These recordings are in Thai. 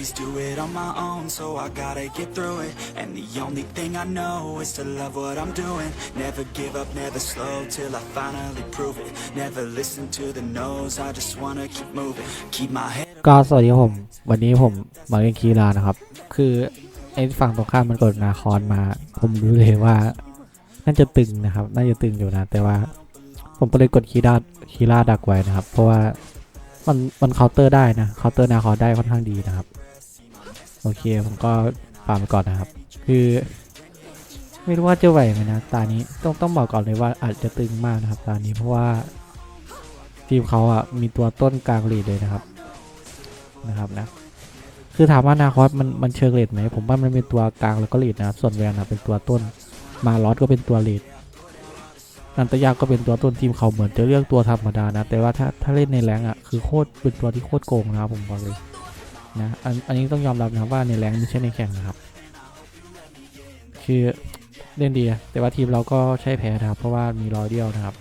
always do it on my own, so I gotta get through it. And the only thing I know is to love what I'm doing. Never give up, never slow till I finally prove it. Never listen to the no's, I just wanna keep moving. Keep my head ก็สวัสดีผม วันนี้ผมมาเล่นคีรานะครับ คือไอ้ฝั่งตรงข้ามมันกดนาคอนมา ผมรู้เลยว่าน่าจะตึงนะครับ น่าจะตึงอยู่นะ แต่ว่า ผมก็เลยกดคีราคีราดักไว้นะครับ เพราะว่ามันมันเคาน์เตอร์ได้นะเคาน์เตอร์นาคอนได้ค่อนข้างดีนะครับ โอเคผมก็ฟาร์มไปก่อนนะครับ คือ ไม่รู้ว่าจะไหวไหมนะ ตานี้ต้องต้องบอกก่อนเลยว่าอาจจะตึงมากนะครับตานี้เพราะว่าทีมเขาอะมีตัวต้นกลางลีดเลยนะครับนะครับนะคือถามว่านาคอสมันมันเชิงเลดไหมผมว่ามันเป็นตัวกลางแล้วก็เลดนะครับส่วนแวนนะเป็นตัวต้นมาลอสก็เป็นตัวเลดนันตยาก็เป็นตัวต้นทีมเขาเหมือนจะเลือกตัวธรรมดานะ แต่ว่าถ้าถ้าเล่นในแรงอะคือโคตรเป็นตัวที่โคตรโกงนะครับผมบอกเลย นะอันอันนี้ต้องยอมรับนะครับว่าในแรงไม่ใช่ในแข่งนะครับ คือเล่นดีแต่ว่าทีมเราก็ใช่แพ้นะครับ เพราะว่ามีรอยเดียวนะครับ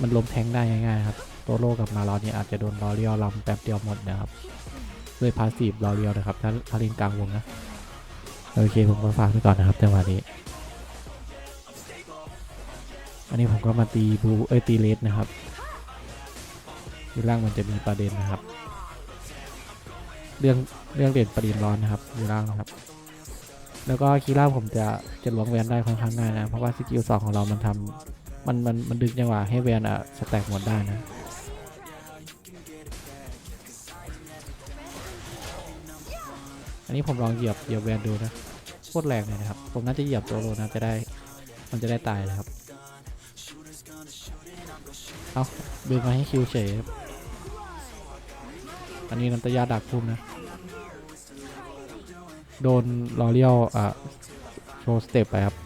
มันล้มแทงได้ง่ายๆครับโตโร่กับมาลอเนี่ยอาจจะโดนรอเรียวลำแป๊บเดียวหมดนะครับด้วยพาสซีฟรอเรียวนะครับถ้าถ้าเล่นกลางวงนะโอเคผมก็ฝากไปก่อนนะครับจังหวะนี้ อันนี้ผมก็มาตีบูเอ้ยตีเลสนะครับอยู่ล่างมันจะมีประเด็นนะครับ เรื่องเรื่องเด่นประเด็นร้อนนะครับอยู่ล่างนะครับ แล้วก็คีร่าผมจะจะล้วงแวนได้ค่อนข้างง่ายนะ เพราะว่าสกิลสองของเรามันทำมันมันมันดึงจังหวะให้แวนอะสแต็กหมดได้นะอันนี้ผมลองเหยียบเหยียบแวนดูนะโคตรแรงเลยนะครับ ผมน่าจะเหยียบตัวโลนะจะได้มันจะได้ตายเลยครับเอาดึงมาให้คิวเฉยอันนี้นันตยาดักพุ่มนะ โดนลอเรียลอะโชว์สเต็ปไปครับ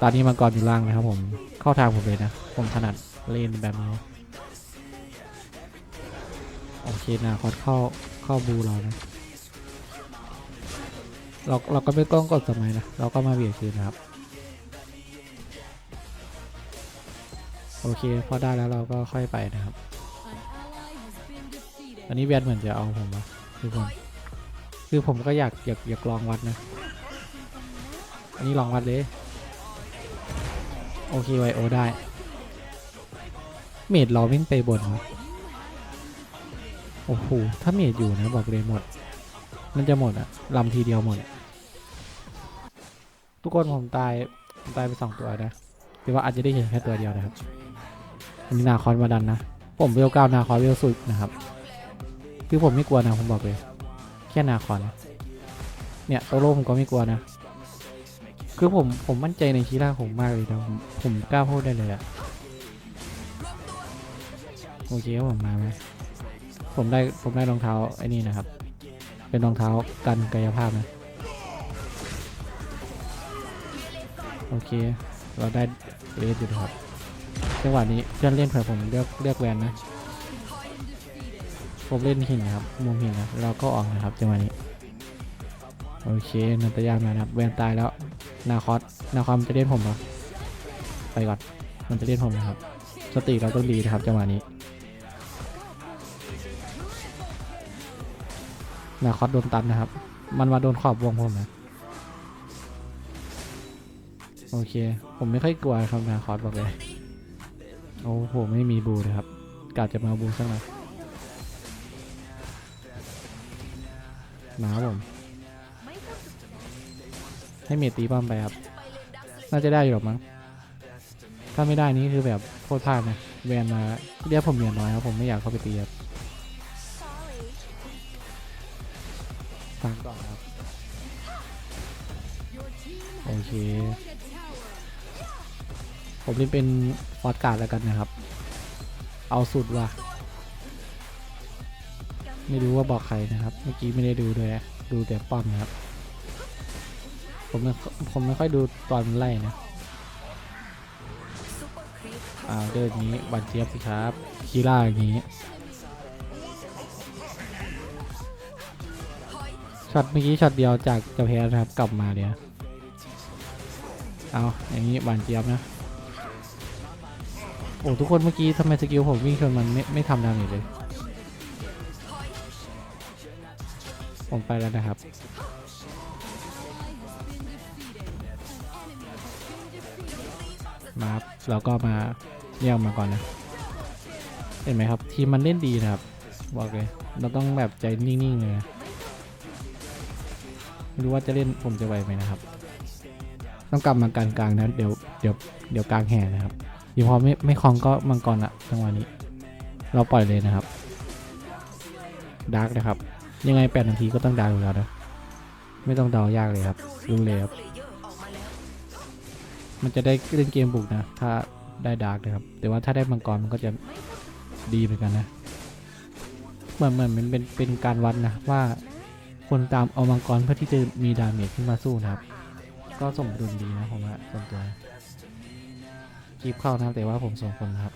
ตอนนี้มังกรอยู่ล่างนะครับผม เข้าทางผมเลยนะ ผมถนัดเล่นแบบนี้ โอเคนะคอดเข้าเข้าบูเรานะ เราเราก็ไม่ต้องกดสมัยนะ เราก็มาเบียดคืนนะครับ โอเคพอได้แล้วเราก็ค่อยไปนะครับ อันนี้แวนเหมือนจะเอาผมนะทุกคน คือผมก็อยากอยากอยากลองวัดนะ อันนี้ลองวัดเลย โอเคไวโอได้ เมดเราวิ่งไปบนวะโอ้โห ถ้าเมดอยู่นะบอกเลยหมด มันจะหมดอะลำทีเดียวหมด ทุกคนผมตายผมตายไปสองตัวนะแต่ว่าอาจจะได้เห็นแค่ตัวเดียวนะครับอันนี้นาคอนมาดันนะ ผมเวลเก้านาคอนเวลสุดนะครับ คือผมไม่กลัวนะผมบอกเลย ค่นาคอน เนี่ยโตโร่ผมก็ไม่กลัวนะ คือผมผมมั่นใจในชีร่าผมมากเลยนะผมผมกล้าพูดได้เลยอะโอเคผมมาไหมผมได้ผมได้รองเท้าไอ้นี่นะครับ เป็นรองเท้ากันกายภาพนะ โอเค เราได้เลสอยู่นะครับจังหวะนี้เพื่อนเล่นเผื่อผมเลือกเลือกแวนนะ ผมเล่นหินนะครับ มุมหินนะเราก็ออกนะครับจังหวะนี้ โอเคนันตยามานะครับแวนตายแล้ว นาคอสนาคอสมันจะเล่นผมเหรอไปก่อน มันจะเล่นผมนะครับ สติเราต้องดีนะครับจังหวะนี้ นาคอสโดนตันนะครับ มันมาโดนขอบวงผมนะ โอเค ผมไม่ค่อยกลัวครับนาคอสบอกเลย โอ้โห ไม่มีบูเลยครับกาจะมาบูสักหน่อย มาครับผม ให้เมตีป้อมไปครับ น่าจะได้อยู่หรอกมั้ง ถ้าไม่ได้นี่คือแบบโคตรพลาดนะแวนมาเรียกผมเมียน้อยครับผมไม่อยากเข้าไปตีครับฟังก่อนครับ โอเค ผมเล่นเป็นฟอดการ์ดแล้วกันนะครับ เอาสุดว่ะ ไม่รู้ว่าบอกใครนะครับ เมื่อกี้ไม่ได้ดูด้วยดูแต่ป้อมนะครับ ผมไม่ผมไม่ค่อยดูตอนไล่นะอ่าเดินอย่างนี้บันเจี๊ยบสิครับคีล่าอย่างนี้ช็อตเมื่อกี้ช็อตเดียวจากจะแพ้นะครับกลับมาเลยนะเอาอย่างนี้บันเจี๊ยบนะโอ้ทุกคนเมื่อกี้ทำไมสกิลผมวิ่งชนมันไม่ไม่ทำดาเมจเลย ผมไปแล้วนะครับ มาครับเราก็มาเรียกมาก่อนนะ เห็นไหมครับ ทีมมันเล่นดีนะครับ บอกเลย เราต้องแบบใจนิ่งๆเลยไม่รู้ว่าจะเล่นผมจะไหวไหมนะครับ ต้องกลับมากลางกลางๆนะเดี๋ยวเดี๋ยวเดี๋ยวกลางแห่นะครับทีพอไม่ไม่คลองก็มังกรอะจังหวะนี้ เราปล่อยเลยนะครับดาร์กนะครับ ยังไงแปดนาทีก็ต้องดารอยู่แล้วนะไม่ต้องเดายากเลยครับรู้เลยครับมันจะได้เล่นเกมบุกนะ ถ้าได้ดาร์กนะครับ แต่ว่าถ้าได้มังกรมันก็จะดีเหมือนกันนะ เหมือนเหมือนมันเป็นเป็นการวัดนะว่าคนตามเอามังกรเพื่อที่จะมีดาเมจขึ้นมาสู้นะครับ ก็สมดุลดีนะผมว่าส่วนตัวคลิปเข้านะครับแต่ว่าผมส่งคนนะครับ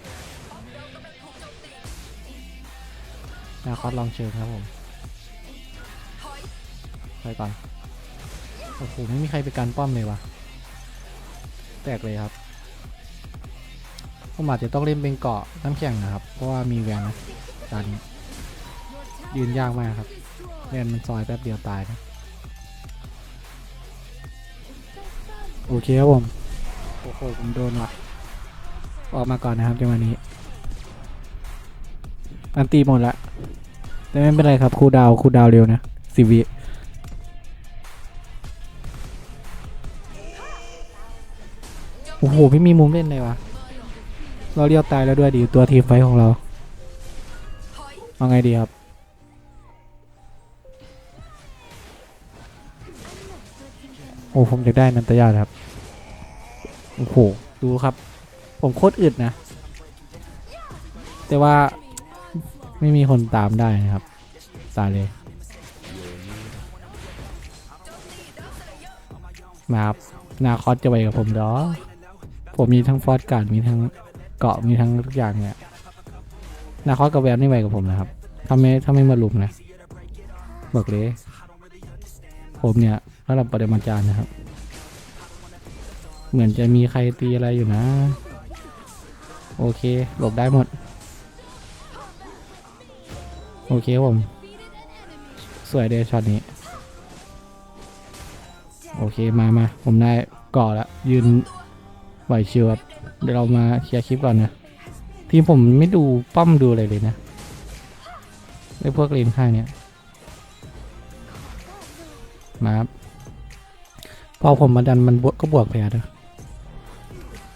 นาคอสลองเชิญครับผม ไปก่อน โอ้โห ไม่มีใครไปการป้อมเลยวะแตกเลยครับผมอาจจะต้องเล่นเป็นเกาะน้ำแข็งนะครับ เพราะว่ามีแวนนะตอนนี้ยืนยากมากครับแวนมันซอยแป๊บเดียวตายนะโอเคครับผม โอ้โห ผมโดนว่ะ ออกมาก่อนนะครับจังหวะนี้ อันตีหมดละแต่ไม่เป็นไรครับ คูดาวคูดาวเร็วนะสิวิ โอ้โห ไม่มีมุมเล่นเลยวะเราเรียวตายแล้วด้วยดีตัวทีมไฟของเรา เอาไงดีครับ โอ้ผมอยากได้นันตยาครับ โอ้โห ดูครับ ผมโคตรอึดนะ แต่ว่าไม่มีคนตามได้นะครับ ตายเลยมาครับนาคอสจะไปกับผมเหรอ ผมมีทั้งฟอสการ์ดมีทั้งเกาะมีทั้งทุกอย่างเนี่ยนาคอสกับแวนไม่ไหวกับผมนะครับถ้าไม่ถ้าไม่มาลุมนะบอกเลย ผมเนี่ยระดับปรมาจารย์นะครับ เหมือนจะมีใครตีอะไรอยู่นะ โอเค หลบได้หมด โอเคผม สวยเดช็อตนี้ โอเคมามาผมได้ก่อละยืน ไหวชิวครับเดี๋ยวเรามาเคลียร์คลิปก่อนนะทีมผมไม่ดูป้อมดูอะไรเลยนะไอ้พวกเลนข้างเนี้ยมาครับพอผมมาดันมันบวกก็บวกไปอะเด้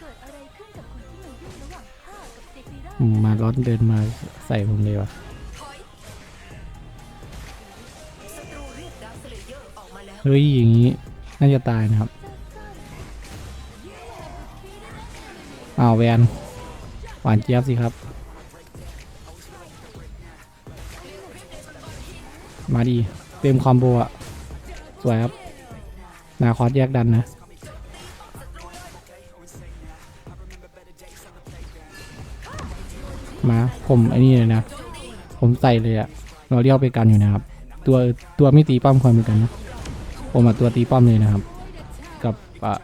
เกิดอะไรขึ้นกับคนที่มายุ่งระหว่างข้ากับเซฟิราอืมาร้อนเดินมาใส่ผมเลยว่ะศัตรูเรียกดาวสเลเยอร์ออกมาแล้วเฮ้ยอย่างนี้น่าจะตายนะครับ อ้าวแวนหวานเจี๊ยบสิครับ มาดีเต็มคอมโบอะสวยครับ นาคอสแยกดันนะมาผมไอ้นี่เลยนะ ผมใส่เลยอะเราเรียกไปกันอยู่นะครับ ตัวตัวไม่ตีป้อมควรเหมือนกันนะ ผมมาตัวตีป้อมเลยนะครับ กับอะ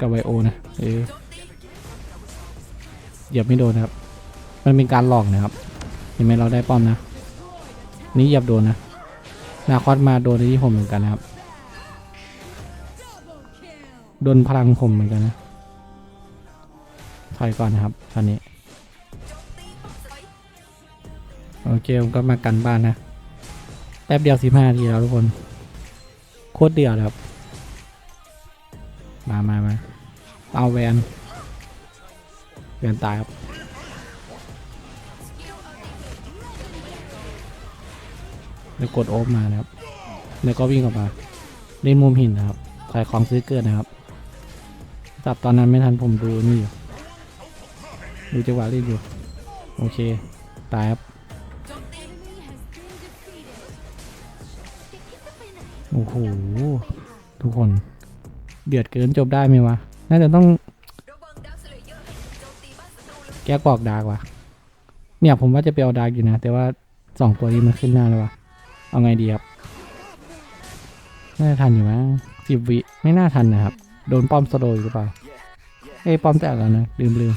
กับไวโอนะเออเหยียบไม่โดนนะครับ มันเป็นการหลอกนะครับ เห็นไหมเราได้ป้อมนะ นี่เหยียบโดนนะ นาคอสมาโดนที่ผมเหมือนกันนะครับ โดนพลังผมเหมือนกันนะ ถอยก่อนนะครับ ตอนนี้ โอเคผมก็มากันบ้านนะ แป๊บเดียวสิบห้าทีแล้วทุกคน โคตรเดือดครับ มามามาเอาแวนแวนตายครับแล้วกดโอฟมานะครับ แล้วก็วิ่งออกมาเล่นมุมหินนะครับขายของซื้อเกินนะครับจับตอนนั้นไม่ทันผมดูนี่อยู่ ดูจังหวะเล่นอยู่ โอเค ตายครับ โอ้โห ทุกคน เดือดเกินจบได้ไหมวะ น่าจะต้อง แก้กอกดาร์กว่ะเนี่ยผมว่าจะไปเอาดาร์กอยู่นะ แต่ว่าสองตัวนี้มันขึ้นหน้าแล้ววะ เอาไงดีครับ น่าจะทันอยู่มั้งสิบวิไม่น่าทันนะครับ โดนป้อมสโลว์อยู่หรือเปล่า เอ้ยป้อมแตกแล้วนะลืมลืม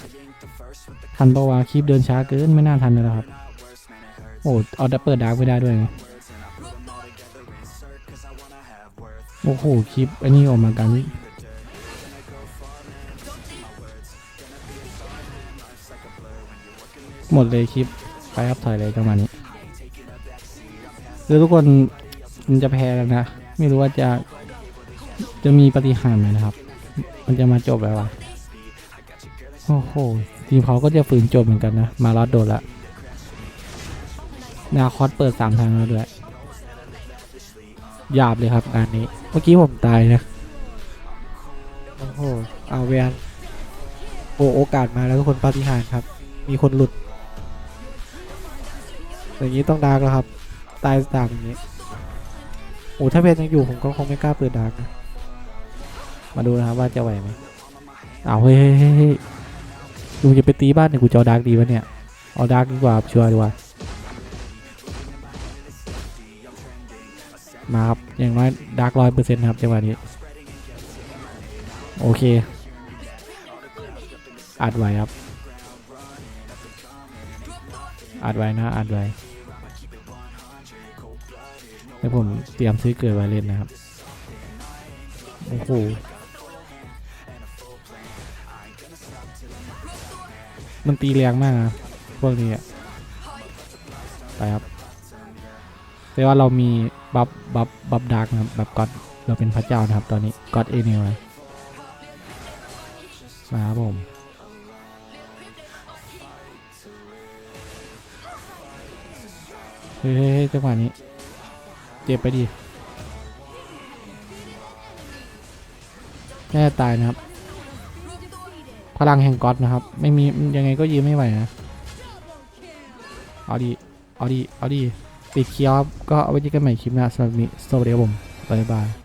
ทันปะวะคลิปเดินช้าเกินไม่น่าทันเลยครับ โอ้เอาดับเปิดดาร์กไม่ได้ด้วยไง โอ้โห คลิปอันนี้ออกมากันหมดเลยคลิป ไปครับถอยเลยจังหวะนี้คือทุกคนมันจะแพ้กันนะ ไม่รู้ว่าจะ จะมีปฏิหารไหมนะครับ มันจะมาจบแล้ววะโอ้โห ทีมเขาก็จะฝืนจบเหมือนกันนะ มาลอดโดนละ นาคอสเปิดสามทางแล้วด้วย หยาบเลยครับงานนี้ เมื่อกี้ผมตายนะ โอ้โหเอาเวียนโอ้โอกาสมาแล้วทุกคนปาฏิหารย์ครับ มีคนหลุด อย่างนี้ต้องดาร์กแล้วครับ ตายตามอย่างนี้ โอ้ถ้าเพนยังอยู่ผมก็คงไม่กล้าเปิดดาร์กนะ มาดูนะครับว่าจะไหวไหมเอาเฮ้ยเฮ้ยเฮ้ยเฮ้ยลุงจะไปตีบ้านเนี่ยกูจะเอดาร์กดีวะเนี่ย เอาดาร์กดีกว่าชัวร์ดีกว่า มาครับ อย่างน้อยดาร์กร้อยเปอร์เซ็นต์ครับจังหวะนี้ โอเค อัดไว้ครับ อัดไว้นะ อัดไว้แล้วผมเตรียมซื้อเกิดไว้เล่นนะครับ โอ้โหมันตีแรงมากนะพวกนี้ไปครับแต่ว่าเรามี บัฟบัฟบัฟดาร์กนะครับแบบก็อดเราเป็นพระเจ้านะครับตอนนี้ก็อดเอเนลเลยมาครับผมเฮ้ยจังหวะนี้ เจ็บไปดิแน่าจะตายนะครับ พลังแห่งก๊อตนะครับ ไม่มียังไงก็ยืมไม่ไหวนะ เอาดี เอาดี เอาดี ปิดเคียวครับก็เอาไว้เจอกันใหม่คลิปหน้าสำหรับนี้สวัสดีครับผมบ๊ายบาย